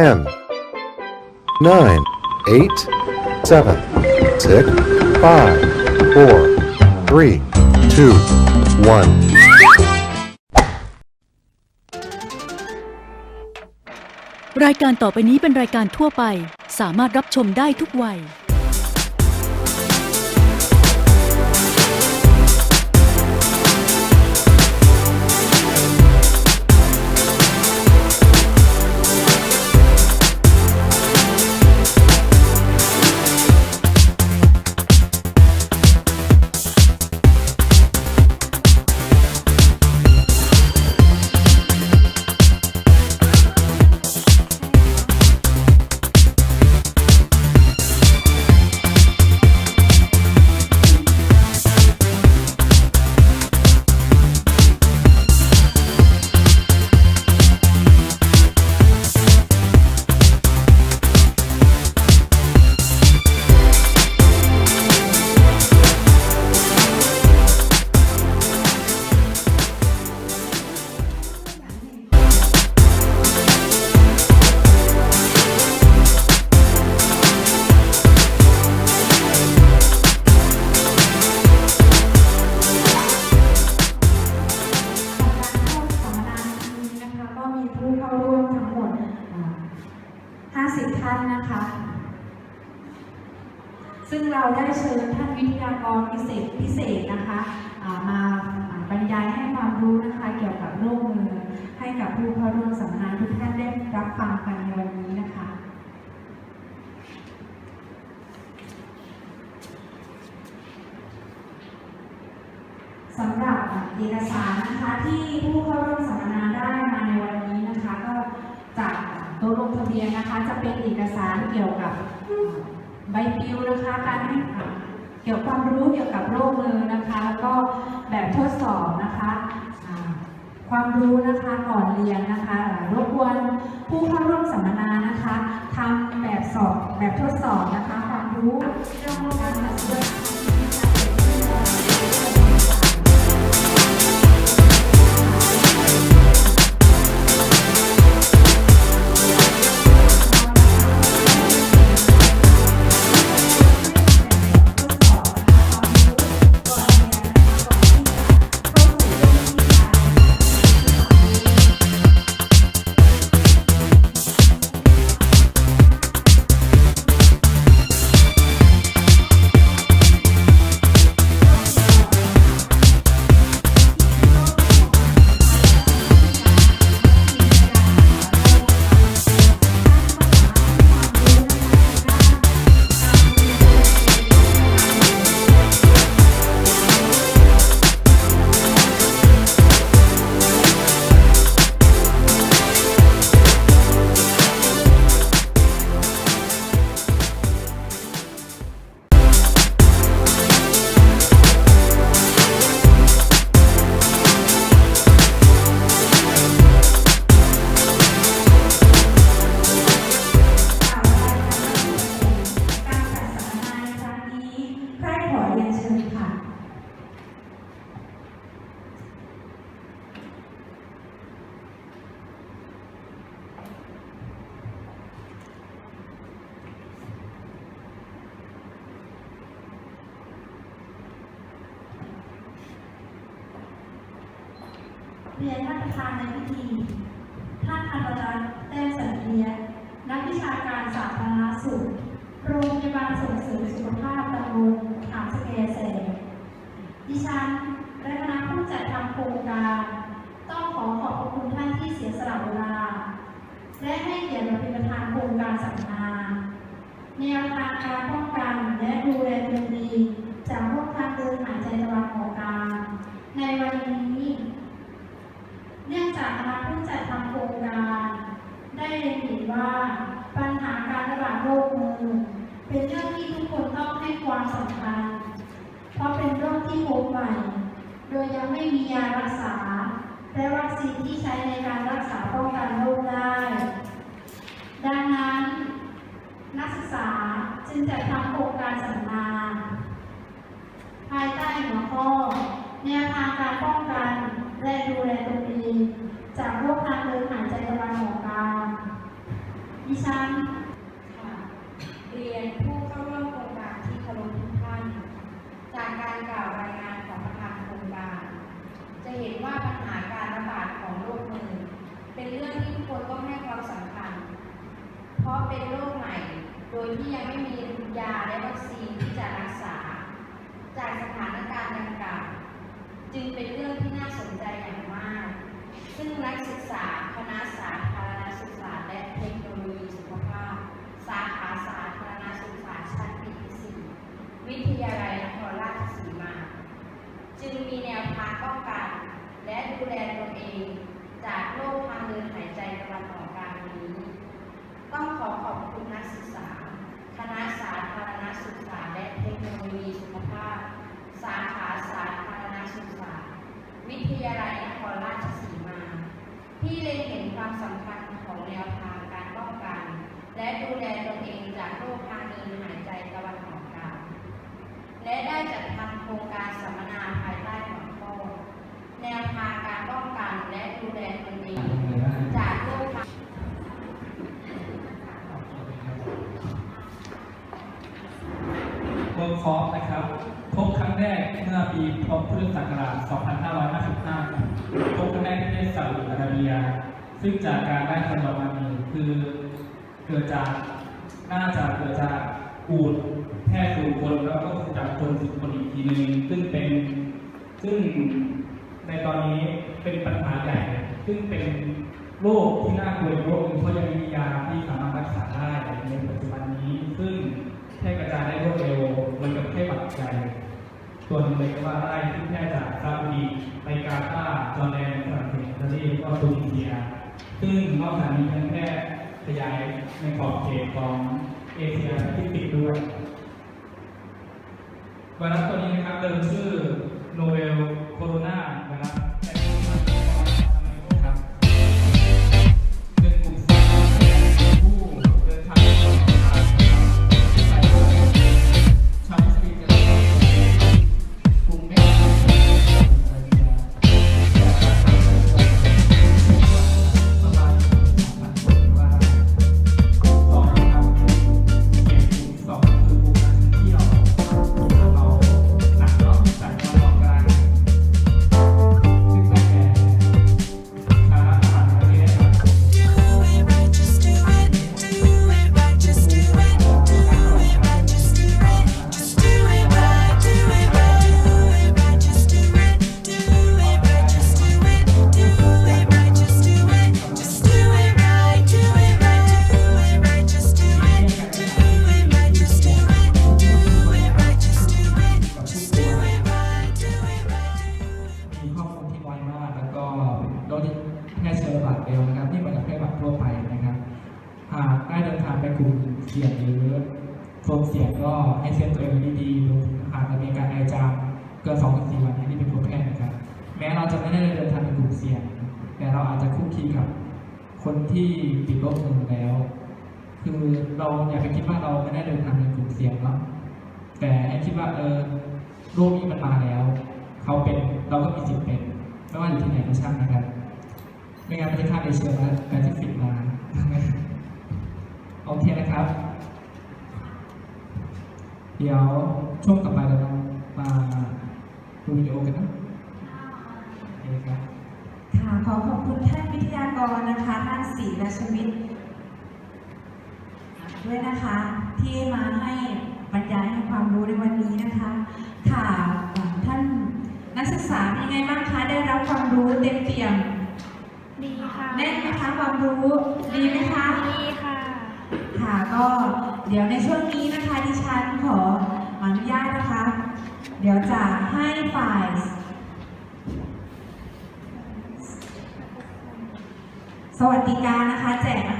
ten, nine, eight, seven, six, five, four, three, two, one. รายการต่อไปนี้เป็นรายการทั่วไป สามารถรับชมได้ทุกวัย 50 ท่านนะคะ ซึ่งเราได้เชิญท่านวิทยากรพิเศษพิเศษนะคะมาบรรยายให้ความรู้นะคะเกี่ยวกับโรคมือให้กับผู้เข้าร่วมสัมมนาทุกท่านได้รับฟังกันในวันนี้นะคะสำหรับเอกสารนะคะที่ผู้เข้าร่วมสัมมนาได้มาในวันนี้นะคะก็ ตัวลงทะเบียนนะคะ จะเป็นเอกสารเกี่ยวกับใบปลิวนะคะการให้เกี่ยวกับความรู้เกี่ยวกับโรคมือนะคะแล้วก็แบบทดสอบนะคะความรู้นะคะก่อนเรียนนะคะรบกวนผู้เข้าร่วมสัมมนานะคะทำแบบสอบแบบทดสอบนะคะ ความรู้เรื่องการจัดเสื้อาการสาธารณสุข โรงพยาบาลส่งเสริมสุขภาพตำบลขามสแกแสงดิฉันและคณะผู้จัดทำโครงการ ต้องขอขอบคุณท่านที่เสียสละเวลา และให้เกียรติมาเป็นประธานโครงการสัมมนาแนวทางการป้องกันและดูแลตนเองจากโรคทางเดินหายใจตะวันออกกลางในวันนี้ เนื่องจากคณะผู้จัดทำโครงการ ได้เห็นว่า โรคมือ เป็นเรื่องที่ทุกคนต้องให้ความสำคัญ เพราะเป็นโรคที่พบใหม่ โดยยังไม่มียารักษา และวัคซีนที่ใช้ในการรักษาป้องกันโรคได้ ดังนั้น นักศึกษาจึงจัดทำโครงการสัมมนาภายใต้หัวข้อ แนวทางการป้องกันและดูแลตนเองจากโรคทางเดินหายใจตะวันออกกลางดิฉัน เรียนผู้เข้าร่วมโครงการที่เคารพทุกท่าน จากการกล่าวรายงานของประธานโครงการ จะเห็นว่าปัญหาการระบาดของโรคมือเป็นเรื่องที่ทุกคนต้องให้ความสำคัญ เพราะเป็นโรคใหม่ โดยที่ยังไม่มียาและวัคซีนที่จะรักษา จากสถานการณ์ดังกล่าวจึงเป็นเรื่องที่น่าสนใจอย่างมาก ซึ่งนักศึกษาคณะสาธารณสุขศาสตร์และเทคโนโลยีสุขภาพ สาขาสาธารณสุขศาสตร์ชั้นปีที่สี่วิทยาลัยนครราชสีมา จึงมีแนวทางป้องกัน และ ดูแลตนเอง จากโรคทางเดินหายใจตะวันออกกลางนี้ ต้องขอขอบคุณนักศึกษา คณะสาธารณสุขศาและเทคโนโลยีสุขภาพ สาขาสาธารณสุขศาวิทยาลัยนครราชสีมา ที่เล็งเห็นความสำคัญของแนวทางการป้องกัน และดูแลตนเองจากโรคทางเดินหายใจตะวันออกกลางและได้จัดทำโครงการสัมมนาภายใต้หัวข้อแนวทาง ดูแลตนเองจากโรคทางเวิร์คคอร์สนะครับ พบครั้งแรกเมื่อปีพุทธศักราช 2555ครับพบครั้งแรกที่ประเทศซาอุดิอาระเบีย ซึ่งจากการได้คำนวณมานี้คือเกิดจากน่าจะเกิดจากอูดแพร่สู่คนแล้วก็จากคนสู่คนอีกทีหนึงซึ่งเป็นซึ่ง ในตอนนี้เป็นปัญหาใหญ่ ซึ่งเป็นโรคที่น่ากลัวโรคหนึงเพราะยังมียาที่สามารถรักษาได้ในปัจจุบันนี้ ซึ่งแพร่กระจายได้รวดเร็วเหมือนกับไข้หวัดใหญ่ส่วนหนึ่งเลยก็ว่าได้ที่แพร่จากซาอุดีไปกาตาร์จอร์แดนฝรั่งเศสอิตาลีแล้วก็ตูนิเซียซึ่งนอกจากนี้ยังแพร่ขยายในขอบเขตของเอเชียแปซิฟิกด้วยไวรัสตัวนี้นะครับเดิมชื่อ โนเวลโคโรนานะครับ เดินเสี่ยง แต่เราอาจจะคุกคีกับคนที่ติดโรคหนึ่งแล้ว คือเราอย่าไปคิดว่าเราไม่ได้เดินทางในกลุ่มเสี่ยงเนาะแต่ให้คิดว่าเออโรคนี้มันมาแล้วเขาเป็นเราก็มีสิทธิ์เป็นไม่ว่าอยู่ที่ไหนก็ช่างนะครับไม่งั้นประเทศชาเอเชียและแปซิฟิกมาโอเคนะครับ เดี๋ยวช่วงต่อไปเรามาดูวิดีโอกันนะ ค่ะขอขอบคุณท่านวิทยากรนะคะท่านศรีราชวิทย์ด้วยนะคะ ที่มาให้บรรยายให้ความรู้ในวันนี้นะคะ ค่ะท่านนักศึกษาเป็นยังไงบ้างคะได้รับความรู้เต็มเปี่ยมดีค่ะแน่นไหมคะความรู้ดีไหมคะดีค่ะ ค่ะก็เดี๋ยวในช่วงนี้นะคะดิฉันขออนุญาตนะคะ เดี๋ยวจะให้ฝ่าย สวัสดิการนะคะแจกนะคะ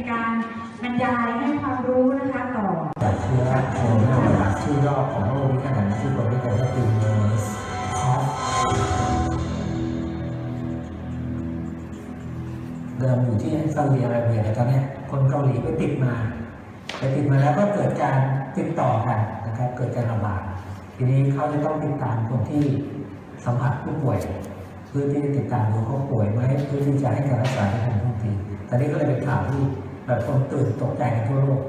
เป็นการบรรยายให้ความรู้นะคะต่อจากเชื้อโคโรนาไวรัสชื่อย่อของโรคนี้ขนาดนี้ที่คนไม่เคยก็คือ MERS ครับเดิมอยู่ที่ซาอุดิอาระเบียแต่ตอนนี้คนเกาหลีไปติดมาไปติดมาแล้วก็เกิดการติดต่อกันนะครับเกิดการระบาดทีนี้เขาจะต้องติดตามคนที่สัมผัสผู้ป่วยเพื่อที่จะติดตามดูเขาป่วยไหมเพื่อที่จะให้การรักษาได้ทันท่วงทีตอนนี้ก็เลยเป็นข่าวที่ แบบคนตื่นตกใจกันทั่วโลก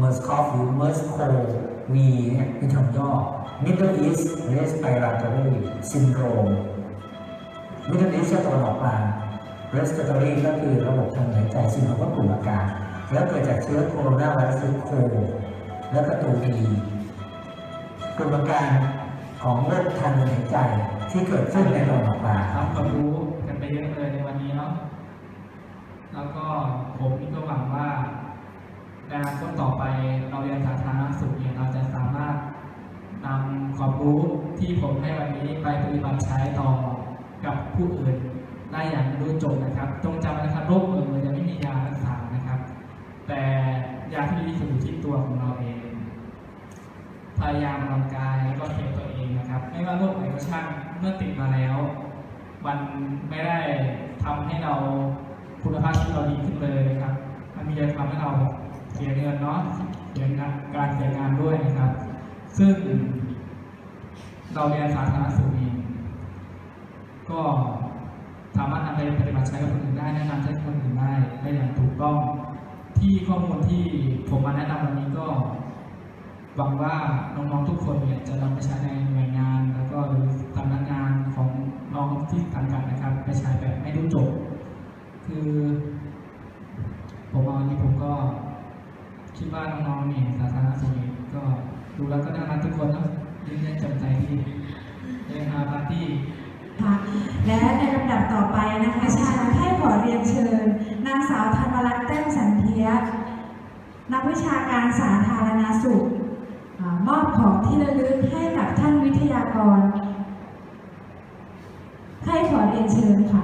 MERS-CoV หรือ MERS-CoV เนี่ยเป็นคำย่อ Middle East Respiratory Syndrome Middle East จะตะวันออกกลาง Respiratory ก็คือระบบทางเดินหายใจซึ่งเราก็กลุ่มอาการ แล้วเกิดจากเชื้อโคโรนาไวรัสโคแล้วก็ตัว E กลุ่มอาการของโรคทางเดินหายใจที่เกิดขึ้นในตะวันออกกลางรับความรู้กันไปเยอะเลยในวันนี้เนาะ แล้วก็ผมนี่ก็หวังว่า ในอนาคตต่อไปเราเรียนสาธารณสุขเนี่ยเราจะสามารถนำความรู้ที่ผมให้วันนี้ไปปฏิบัติใช้ต่อกับผู้อื่นได้อย่างรู้จบนะครับจงจำนะครับโรคเมือมือจะไม่มียารักษานะครับ แต่ยาที่ดีที่สุดอยู่ที่ตัวของเราเอง พยายามออกกำลังกายแล้วก็เทคตัวเองนะครับ ไม่ว่าโรคไหนก็ช่างเมื่อติดมาแล้ว มันไม่ได้ทำให้เราคุณภาพชีวิตเราดีขึ้นเลยนะครับ มันมีแต่ทำให้เรา เสียเงินเนาะเสียงานการเสียงานด้วยนะครับ ซึ่งเราเรียนสาธารณสุขเองก็สามารถนำไปปฏิบัติใช้กับคนอื่นได้แนะนำให้คนอื่นได้ได้อย่างถูกต้อง ที่ข้อมูลที่ผมมาแนะนำวันนี้ก็หวังว่าน้องๆทุกคนเนี่ยจะนำไปใช้ในหน่วยงาน แล้วก็หรือสำนักงานของน้องที่ทำกันนะครับ ไปใช้แบบไม่รู้จบ คือ ผมเอาอันนี้ผมก็คิด ว่าน้องๆเนี่สาธารณสุขก็ดูแล้วก็น่ารักทุกคนนะยิ้มแย้มแจ่มใสที่เฮฮาปาร์ตี้ค่ะและในลำดับต่อไปนะคะดิฉันให้ขอเรียนเชิญ นางสาวธรรมรัตน์แต้มสันเทียนักวิชาการสาธารณสุขอมอบของที่ระลึกให้กับท่านวิทยากรให้ขอเรียนเชิญค่ะ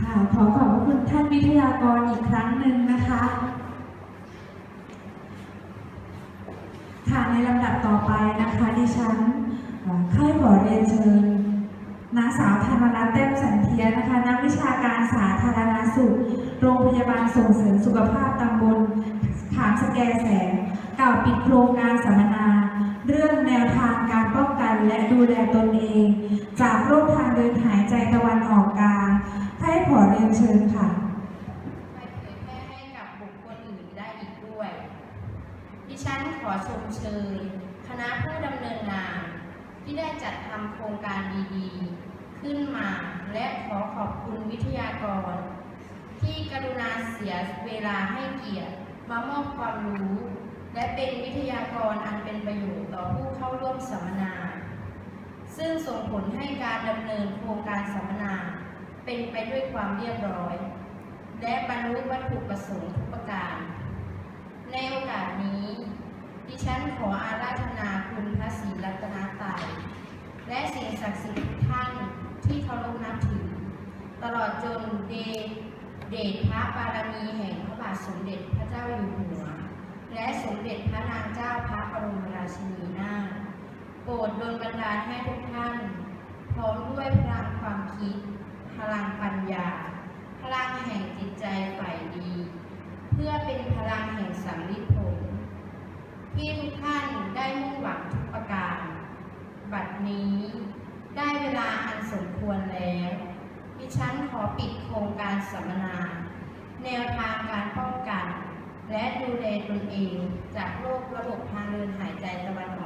ค่ะ ขอขอบพระคุณท่านวิทยากรอีกครั้งหนึ่งนะคะ ค่ะในลำดับต่อไปนะคะ ดิฉันเอ่อใครขอเรียนเชิญนางสาวธรรมรัตน์แต้มสันเทียนะคะนักวิชาการสาธารณสุข โรงพยาบาลส่งเสริมสุขภาพตำบลขามสแกแสงกล่าวปิดโครงการสัมมนา เรื่องแนวทางการป้องกันและดูแลตน อชมเชยคณะผู้ดำเนินงาน ที่ได้จัดทำโครงการดีๆ ขึ้นมาและขอขอบคุณวิทยากร ที่กรุณาเสียเวลาให้เกียรติมามอบความรู้ และเป็นวิทยากรอันเป็นประโยชน์ต่อผู้เข้าร่วมสัมมนา ซึ่งส่งผลให้การดำเนินโครงการสัมมนา เป็นไปด้วยความเรียบร้อย และบรรลุวัตถุประสงค์ทุกประการ ในโอกาสนี้ ดิฉันขออาราธนาคุณพระศรีรัตนตรัยและสิ่งศักดิ์สิทธิ์ทุกท่านที่เคารพนับถือ ตลอดจนเดชเดชพระบารมีแห่งพระบาทสมเด็จพระเจ้าอยู่หัว และสมเด็จพระนางเจ้าพระบรมราชินีนาถโปรดดลบันดาลให้ทุกท่าน พร้อมด้วยพลังความคิด พลังปัญญา พลังแห่งจิตใจฝ่ายดี เพื่อเป็นพลังแห่งสัมฤทธิ์ผล ที่ทุกท่านได้มุ่งหวังทุกประการ บัดนี้ได้เวลาอันสมควรแล้ว ดิฉันขอปิดโครงการสัมมนา แนวทางการป้องกัน และดูแลตนเองจากโรคระบบทางเดินหายใจตะวันออก